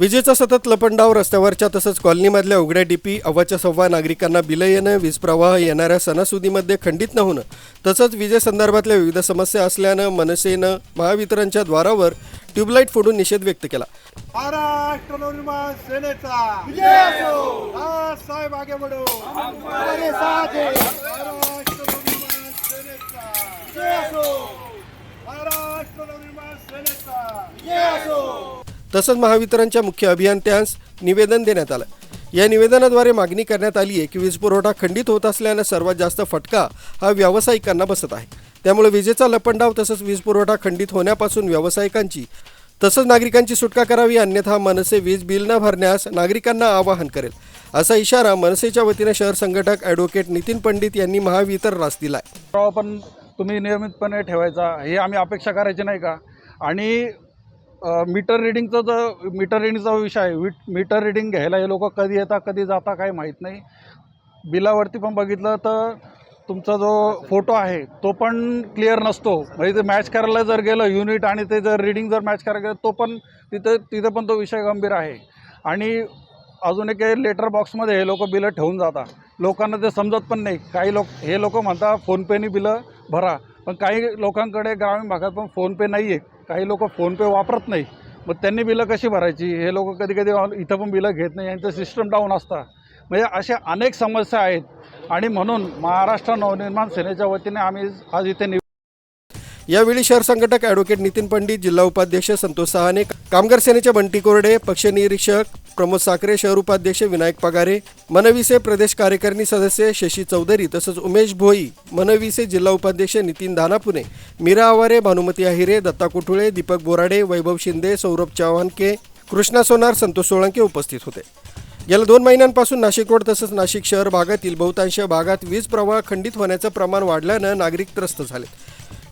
विजेचा सतत लपंडाव रस्त्यावरच्या तसंच कॉलनीमधल्या उघड्या डीपी अव्वाच्या सव्वा नागरिकांना बिलं येणं वीज प्रवाह येणाऱ्या सणासुदीमध्ये खंडित न होणं तसंच विजेसंदर्भातल्या विविध समस्या असल्यानं मनसेनं महावितरणच्या द्वारावर ट्यूबलाईट फोडून निषेध व्यक्त केला. महाराष्ट्र नवनिर्माण सेनेचा. साहेब आगे बढो हमारे साथ महाराष्ट्र नवनिर्माण सेनेचा. तसंच महावितरणच्या मुख्य अभियंत्यांस निवेदन देण्यात आलं. या निवेदनाद्वारे मागणी करण्यात आली आहे की वीज पुरवठा खंडित होत असल्यानं सर्वात जास्त फटका हा व्यावसायिकांना बसत आहे. त्यामुळे विजेचा लपंडाव तसंच वीज पुरवठा खंडित होण्यापासून व्यावसायिकांची तसंच नागरिकांची सुटका करावी अन्यथा मनसे वीज बिल न भरण्यास नागरिकांना आवाहन करेल. असा इशारा मनसेच्या वतीनं शहर संघटक ॲडव्होकेट नितीन पंडित यांनी महावितरणास दिला आहे पण तुम्ही नियमितपणे ठेवायचा हे आम्ही अपेक्षा करायची नाही का? आणि मीटर रिडिंगचा जर मीटर रिडिंगचा विषय आहे. मीटर रिडिंग घ्यायला हे लोक कधी येतात कधी जाता काही माहीत नाही. बिलावरती पण बघितलं तर तुमचा जो फोटो आहे तो पण क्लिअर नसतो. म्हणजे ते मॅच करायला जर गेलं युनिट आणि ते जर रिडिंग जर मॅच करायला गेलं तो पण तिथं तिथं पण तो विषय गंभीर आहे. आणि अजून एक लेटर बॉक्समध्ये हे लोक बिलं ठेवून जातात. लोकांना ते समजत पण नाही. काही लोक हे लोक म्हणतात फोनपेनी बिलं भरा. पण काही लोकांकडे ग्रामीण भागात पण फोनपे नाही आहे काही लोक फोनपे वापरत नाही. मग त्यांनी बिलं कशी भरायची? हे लोक कधी कधी इथं पण बिलं घेत नाही. यांचं सिस्टम डाऊन असतं. म्हणजे अशा अनेक समस्या आहेत. आणि म्हणून महाराष्ट्र नवनिर्माण सेनेच्या वतीने आम्ही आज इथे नि यावेळी शहर संघटक ॲडव्होकेट नितीन पंडित जिल्हा उपाध्यक्ष संतोष सहाने कामगार सेनेचे बंटी कोरडे पक्ष निरीक्षक प्रमोद साखरे शहर उपाध्यक्ष विनायक पगारे मनविसे प्रदेश कार्यकारिणी सदस्य शशी चौधरी तसंच उमेश भोई मनविसे जिल्हा उपाध्यक्ष नितीन दानापुणे मीरा आवारे भानुमती आहिरे दत्ता कुठुळे दीपक बोराडे वैभव शिंदे सौरभ चव्हाणके कृष्णा सोनार संतोष सोळंके उपस्थित होते. गेल्या दोन महिन्यांपासून नाशिक रोड तसंच नाशिक शहर भागातील बहुतांश भागात वीज प्रवाह खंडित होण्याचं प्रमाण वाढल्यानं नागरिक त्रस्त झाले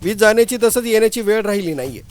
वीज जाण्याची तसंच येण्याची वेळ राहिली नाहीये.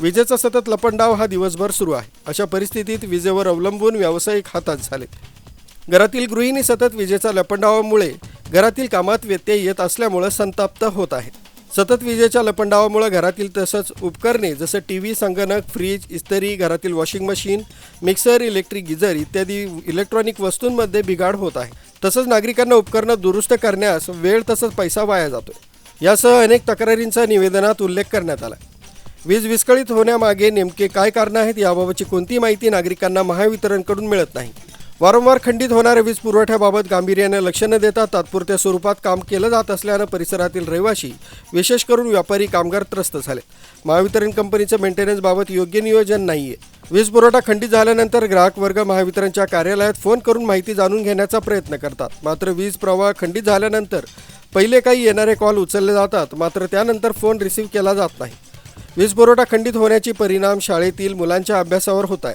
विजेचा सतत लपंडाव हा दिवसभर सुरू आहे. अशा परिस्थितीत विजेवर अवलंबून व्यावसायिक हातात झालेत घरातील गृहिणी सतत विजेच्या लपंडावामुळे घरातील कामात व्यत्यय येत असल्यामुळं संताप्त होत आहेत सतत विजेच्या लपंडावामुळे घरातील तसंच उपकरणे जसं टी व्ही संगणक फ्रीज इस्त्री घरातील washing machine mixer electric geyser इत्यादी इलेक्ट्रॉनिक वस्तूंमध्ये बिघाड होत आहे. तसंच नागरिकांना उपकरणं दुरुस्त करण्यास वेळ तसंच पैसा वाया जातो यासह अनेक तक्रारींचा निवेदनात उल्लेख करण्यात आला. वीज विस्कळीत होण्यामागे नेमके काय कारणं आहेत याबाबतची कोणती माहिती नागरिकांना महावितरणकडून मिळत नाही. वारंवार खंडित होणाऱ्या वीज पुरवठ्याबाबत गांभीर्याने लक्ष न देता तात्पुरत्या स्वरूपात काम केलं जात असल्यानं परिसरातील रहिवाशी विशेष करून व्यापारी कामगार त्रस्त झाले. महावितरण कंपनीचं मेंटेनन्सबाबत योग्य नियोजन नाही आहे वीज पुरवठा खंडित झाल्यानंतर ग्राहक वर्ग महावितरणच्या कार्यालयात फोन करून माहिती जाणून घेण्याचा प्रयत्न करतात. मात्र वीज प्रवाह खंडित झाल्यानंतर पहिले काही येणारे कॉल उचलले जातात मात्र त्यानंतर फोन रिसीव्ह केला जात नाही. वीज पुरवठा खंडित होण्याची परिणाम शाळेतील मुलांच्या अभ्यासावर होत आहे.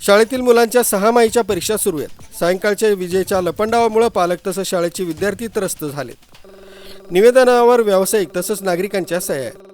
शाळेतील मुलांच्या सहामाहीच्या परीक्षा सुरू आहेत. सायंकाळच्या विजेच्या लपंडावामुळे पालक तसंच शाळेचे विद्यार्थी त्रस्त झालेत. निवेदनावर व्यावसायिक तसंच नागरिकांच्या सह्या आहेत.